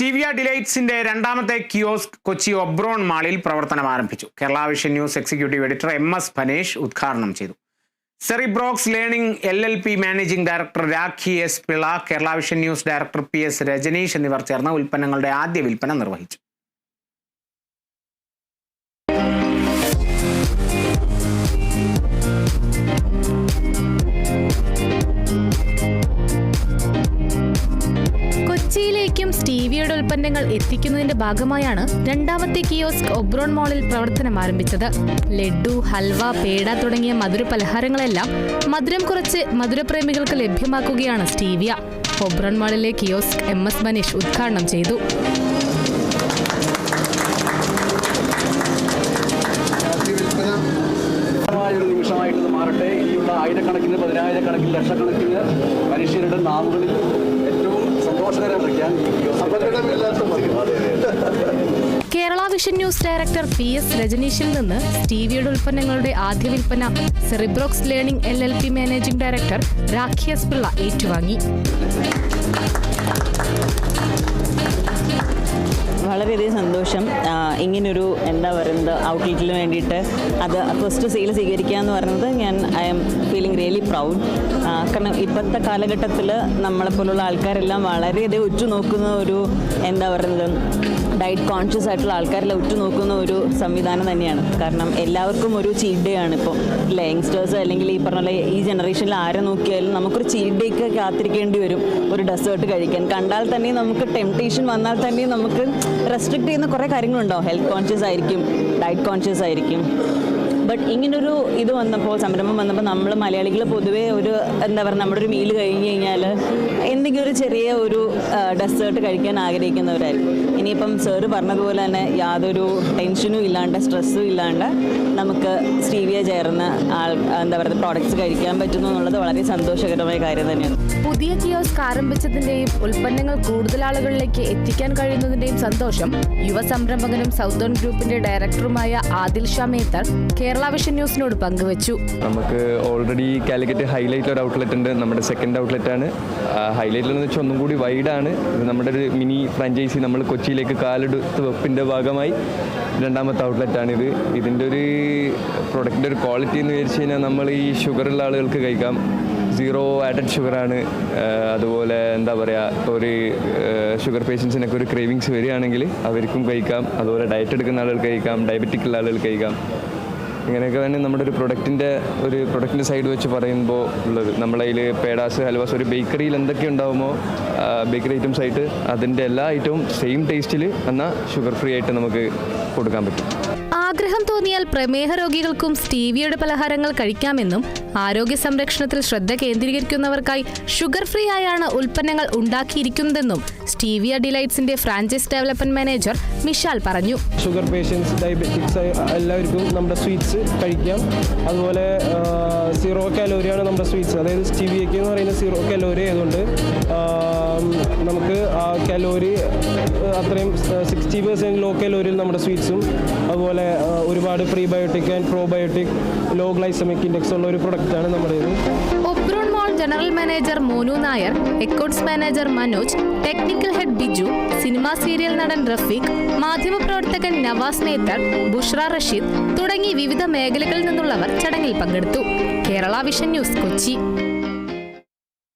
Stevia ഡിലൈറ്റ്സിന്റെ രണ്ടാമത്തെ kiosk Kochi Oberon മാളിൽ പ്രവർത്തനം ആരംഭിച്ചു. Kerala vision news executive editor M S Phanesh ഉദ്ഘാടനം ചെയ്തു. Cerebrox learning L L P managing director Rakhi S Pillai Kerala vision news director P S Rajaneesh എന്നിവർ ചേർന്ന് ഉൽപ്പന്നങ്ങളുടെ ആദ്യ വിൽപ്പന നിർവഹിച്ചു. കൊച്ചിയിലേക്കും സ്റ്റീവിയുടെ ഉൽപ്പന്നങ്ങൾ എത്തിക്കുന്നതിന്റെ ഭാഗമായാണ് രണ്ടാമത്തെ കിയോസ്ക് ഒബ്രോൺ മാളിൽ പ്രവർത്തനം ആരംഭിച്ചത്. ലഡു ഹൽവ പേട തുടങ്ങിയ മധുര പലഹാരങ്ങളെല്ലാം മധുരം കുറച്ച് മധുരപ്രേമികൾക്ക് ലഭ്യമാക്കുകയാണ് സ്റ്റീവിയ. ഒബ്രോൺ മാളിലെ കിയോസ്ക് എം എസ് മനീഷ് ഉദ്ഘാടനം ചെയ്തു. മായ നിമിഷമായിട്ട് മാറട്ടെ. ആയിരക്കണക്കിന് പതിനായിരക്കണക്കിന് ലക്ഷക്കണക്കിന് മനുഷ്യരുടെ നാവുകളിൽ ഏറ്റവും Kerala vision news director P S രജനീഷിൽ നിന്ന് ടിവിയുടെ ഉൽപ്പന്നങ്ങളുടെ ആദ്യ വിൽപ്പന Cerebrox learning L L P managing director Rakhi S Pillai ഏറ്റുവാങ്ങി. ഇങ്ങനൊരു എന്താ പറയുന്നത് ഔട്ട്ലെറ്റിന് വേണ്ടിയിട്ട് അത് ഫസ്റ്റ് സെയിൽ സ്വീകരിക്കുക എന്ന് പറയുന്നത് ഞാൻ I'm feeling really proud കാരണം ഇപ്പോഴത്തെ കാലഘട്ടത്തിൽ നമ്മളെപ്പോലുള്ള ആൾക്കാരെല്ലാം വളരെയധികം ഉറ്റുനോക്കുന്ന ഒരു എന്താ പറയുന്നത് ഡയറ്റ് കോൺഷ്യസ് ആയിട്ടുള്ള ആൾക്കാരെല്ലാം ഉറ്റുനോക്കുന്ന ഒരു സംവിധാനം തന്നെയാണ്. കാരണം എല്ലാവർക്കും ഒരു ചീറ്റ് ഡേ ആണ് ഇപ്പോൾ യങ്സ്റ്റേഴ്സ് അല്ലെങ്കിൽ ഈ പറഞ്ഞ ഈ ജനറേഷനിൽ ആരെ നോക്കിയാലും നമുക്കൊരു ചീറ്റ് ഡേക്ക് കാത്തിരിക്കേണ്ടി വരും ഒരു ഡെസേർട്ട് കഴിക്കാൻ. കണ്ടാൽ തന്നെ നമുക്ക് ടെംപ്റ്റേഷൻ വന്നാൽ തന്നെ നമുക്ക് റെസ്ട്രിക്ട് ചെയ്യുന്ന കുറേ കാര്യങ്ങളുണ്ടാവും. ഹെൽത്ത് കോൺഷ്യസ് ആയിരിക്കും ഡയറ്റ് കോൺഷ്യസ് ആയിരിക്കും. ഇങ്ങനൊരു ഇത് വന്നപ്പോൾ സംരംഭം വന്നപ്പോൾ നമ്മൾ മലയാളികൾ പൊതുവേ ഒരു എന്താ പറയുക നമ്മുടെ ഒരു മീൽ കഴിഞ്ഞ് കഴിഞ്ഞാൽ എന്തെങ്കിലും ഒരു ചെറിയ ഒരു ഡെസേർട്ട് കഴിക്കാൻ ആഗ്രഹിക്കുന്നവരായിരിക്കും. ഇനിയിപ്പം സാറ് പറഞ്ഞതുപോലെ തന്നെ യാതൊരു ടെൻഷനും ഇല്ലാണ്ട് സ്ട്രെസ്സും ഇല്ലാണ്ട് നമുക്ക് സ്റ്റീവിയ ചേർന്ന് ആൾ എന്താ പറയുക പ്രോഡക്റ്റ്സ് കഴിക്കാൻ പറ്റുന്നു എന്നുള്ളത് വളരെ സന്തോഷകരമായ കാര്യം തന്നെയാണ്. പുതിയ കിയോസ്ക് ആരംഭിച്ചതിന്റെയും ഉൽപ്പന്നങ്ങൾ കൂടുതൽ ആളുകളിലേക്ക് എത്തിക്കാൻ കഴിയുന്നതിന്റെയും സന്തോഷം യുവ സംരംഭകനും സൗത്തേൺ ഗ്രൂപ്പിന്റെ ഡയറക്ടറുമായ ആദിൽ ഷാ മേത്തർ കേരള വിഷൻ ന്യൂസിനോട് പങ്കുവച്ചു. നമുക്ക് ഓൾറെഡി കാലിക്കറ്റ് ഹൈലൈറ്റിൽ ഒരു ഔട്ട്ലെറ്റ് ഉണ്ട്. നമ്മുടെ സെക്കൻഡ് ഔട്ട്ലെറ്റ് ആണ്. ഹൈലൈറ്റിൽ എന്ന് വെച്ചാൽ ഒന്നും കൂടി വൈഡാണ് ഇത് നമ്മുടെ ഒരു മിനി ഫ്രാഞ്ചൈസി നമ്മൾ കൊച്ചിയിലേക്ക് കാലെടുത്ത് വെപ്പിന്റെ ഭാഗമായി രണ്ടാമത്തെ ഔട്ട്ലെറ്റ് ആണിത് ഇതിന്റെ ഒരു പ്രൊഡക്റ്റിന്റെ ഒരു ക്വാളിറ്റി എന്ന് വിചാരിച്ചു കഴിഞ്ഞാൽ നമ്മൾ ഈ ഷുഗറുള്ള ആളുകൾക്ക് കഴിക്കാം. സീറോ ആഡഡ് ഷുഗറാണ് അതുപോലെ എന്താ പറയുക ഒരു ഷുഗർ പേഷ്യൻസിനൊക്കെ ഒരു ക്രേവിങ്സ് വരികയാണെങ്കിൽ അവർക്കും കഴിക്കാം. അതുപോലെ ഡയറ്റ് എടുക്കുന്ന ആളുകൾക്ക് കഴിക്കാം. ഡയബറ്റിക് ഉള്ള ആളുകൾക്ക് കഴിക്കാം. ഇങ്ങനെയൊക്കെ തന്നെ നമ്മുടെ ഒരു പ്രൊഡക്റ്റിന്റെ ഒരു പ്രൊഡക്റ്റിന്റെ സൈഡ് വെച്ച് പറയുമ്പോൾ ഉള്ളത്. നമ്മളതിൽ പേടാസ് ഹൽവാസ് ഒരു ബേക്കറിയിൽ എന്തൊക്കെ ഉണ്ടാകുമോ ബേക്കറി ഐറ്റംസ് ആയിട്ട് അതിന്റെ എല്ലാ ഐറ്റവും സെയിം ടേസ്റ്റിൽ എന്നാൽ ഷുഗർ ഫ്രീ ആയിട്ട് നമുക്ക് കൊടുക്കാൻ പറ്റും. ആഗ്രഹം തോന്നിയാൽ പ്രമേഹ രോഗികൾക്കും സ്റ്റീവിയുടെ പലഹാരങ്ങൾ കഴിക്കാമെന്നും ആരോഗ്യ സംരക്ഷണത്തിൽ ശ്രദ്ധ കേന്ദ്രീകരിക്കുന്നവർക്കായി ഷുഗർ ഫ്രീ ആയാണ് ഉൽപ്പന്നങ്ങൾ ഉണ്ടാക്കിയിരിക്കുന്നതെന്നും സ്റ്റീവിയ ഡിലൈറ്റ്സിന്റെ ഫ്രാഞ്ചൈസ് ഡെവലപ്മെന്റ് മാനേജർ മിഷാൽ പറഞ്ഞു. ഷുഗർ പേഷ്യൻസ് ഡയബറ്റിക്സ് എല്ലാവർക്കും നമ്മുടെ സ്വീറ്റ്സ് കഴിക്കാം. അതുപോലെ സീറോ കാലോറിയാണ് നമ്മുടെ സ്വീറ്റ്സ്. അതായത് സ്റ്റീവിയക്ക് എന്ന് പറയുന്ന സീറോ കാലോറി ആയതുകൊണ്ട് നമുക്ക് ആ കാലോറി അത്രയും സിക്സ്റ്റി പെർസെന്റ് ലോ കലോറിയിൽ നമ്മുടെ സ്വീറ്റ്സും അതുപോലെ ഒരുപാട് prebiotic and probiotic low glycemic index ഉള്ള ഒരു പ്രൊഡക്റ്റാണ് നമ്മുടെ Oberon mall general manager Monu Nair accounts manager Manoj technical head Biju cinema serial നടൻ റഫീഖ് മാധ്യമപ്രവർത്തകൻ നവാസ് മേത്തർ ബുഷ്ര റഷീദ് തുടങ്ങി വിവിധ മേഖലകളിൽ നിന്നുള്ളവർ ചടങ്ങിൽ പങ്കെടുത്തു. Kerala vision news Kochi.